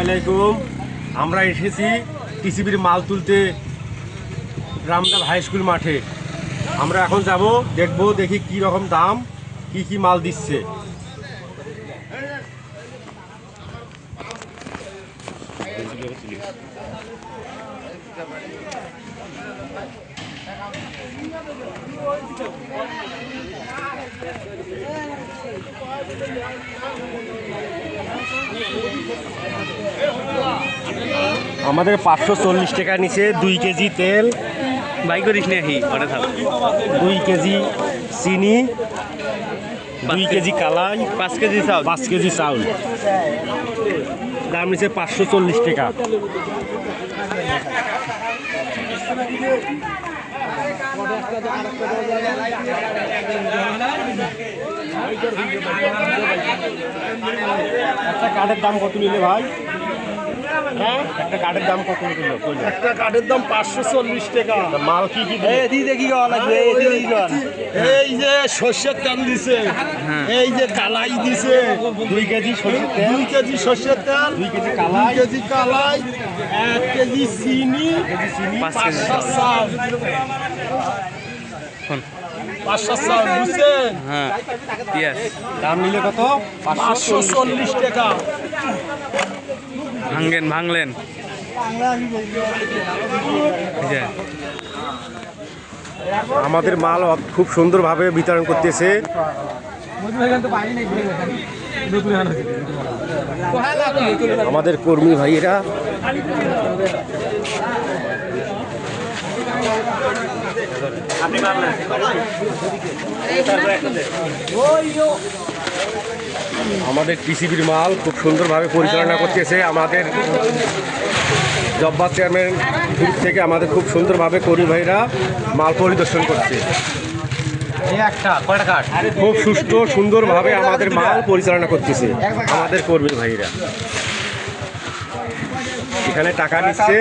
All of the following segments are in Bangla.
আলাইকুম। আমরা এসেছি টিসিবির মাল তুলতে রামদাব হাই স্কুল মাঠে। আমরা এখন যাব, দেখব, দেখি কি রকম দাম, কি কি মাল দিচ্ছে। আমাদের পাঁচশো চল্লিশ টাকা নিচে দুই কেজি তেল। বাই করিস দুই কেজি চিনি দুই কেজি কালাই পাঁচ কেজি চাও পাঁচ কেজি চাউল। দাম নিচে পাঁচশো চল্লিশ টাকা। একটা কাঠের দাম কত নিলে ভাই? হ্যাঁ? একটা কাঠের দাম কত নিল? একটা কাঠের দাম পাঁচশো চল্লিশ টাকা। তা মাল কি কি দিলে? এই যে সর্ষের তেল দিছে। এই যে কালাই দিছে। দুই কেজি সরষের তেল। দুই কেজি সর্ষের তেল। দুই কেজি কালাই। কেজি কালাই। এক কেজি চিনি কেজি চিনি পাঁচ কেজি পাঁচশো চাল শোন। পাঁচশো চাল বুঝছেন? হ্যাঁ পিয়াস দাম নিলে কত? পাঁচশো চল্লিশ টাকা। ভাঙলেন। ভাঙলেন আমাদের মাল খুব সুন্দরভাবে বিতরণ করতেছে। আমাদের কর্মী ভাইয়েরা, আমাদের টিসিবির মাল খুব সুন্দরভাবে পরিচালনা করতেছে। আমাদের জব্বার চেয়ারম্যান থেকে আমাদের খুব সুন্দরভাবে কর্মী ভাইরা মাল পরিদর্শন করছে। খুব সুস্থ সুন্দরভাবে আমাদের মাল পরিচালনা করতেছে। আমাদের কর্মী ভাইরা। এখানে টাকা নিচ্ছে।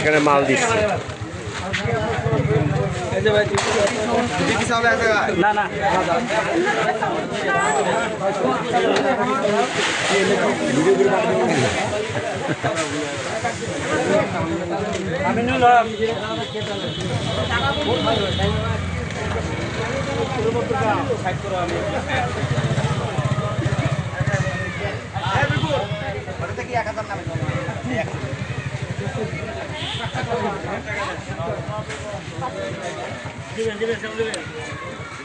এখানে মাল দিচ্ছে। না না। আমিনুল হক। সাইড করো আমি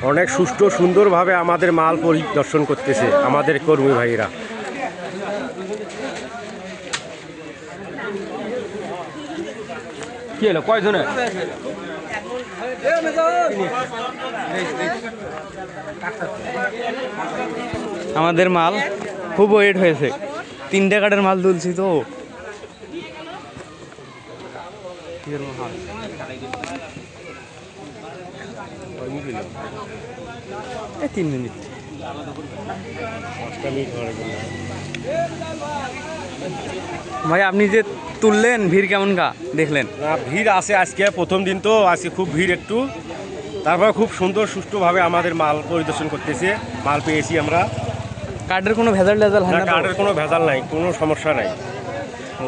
অনেক সুষ্ঠু সুন্দরভাবে আমাদের মাল পরিদর্শন করতেছে আমাদের কর্মী ভাইরা কি হলো? কয়জনে? আমাদের মাল খুব ওয়েট হয়েছে। তিনটে কাঠের মাল তুলছি তো। এই তিন মিনিট। ভাই আপনি যে তুললেন ভিড় কেমন কা? দেখলেন? না ভিড় আছে আজকে প্রথম দিন তো আজকে খুব ভিড় একটু। তারপর খুব সুন্দর সুষ্ঠুভাবে আমাদের মাল পরিদর্শন করতেছে। মাল পেয়েছি আমরা। কার্ডের কোনো ভেজাল টেজাল হয় না কার্ডের কোনো ভেজাল নাই কোনো সমস্যা নাই। ও।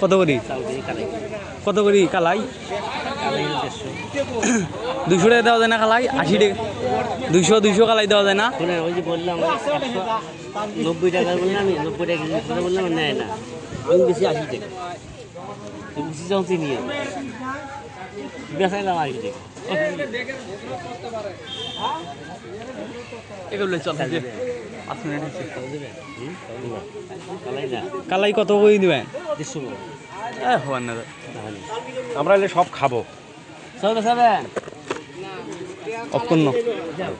কত করি? কত করি কালাই? দুশো টাকা দেওয়া যায় না কালাই? আশি টাকা দুইশো দুইশো কালাই দেওয়া যায় না? ওই যে বললাম নব্বই টাকা বললাম আমি নব্বই টাকা বললাম নেয় না। আমি বেশি আশি টাকা। তুমি বেশি যখন চিনি বেসাইলাম? কালাই কত বই দিবেন আমরা এলে সব খাব। যাও।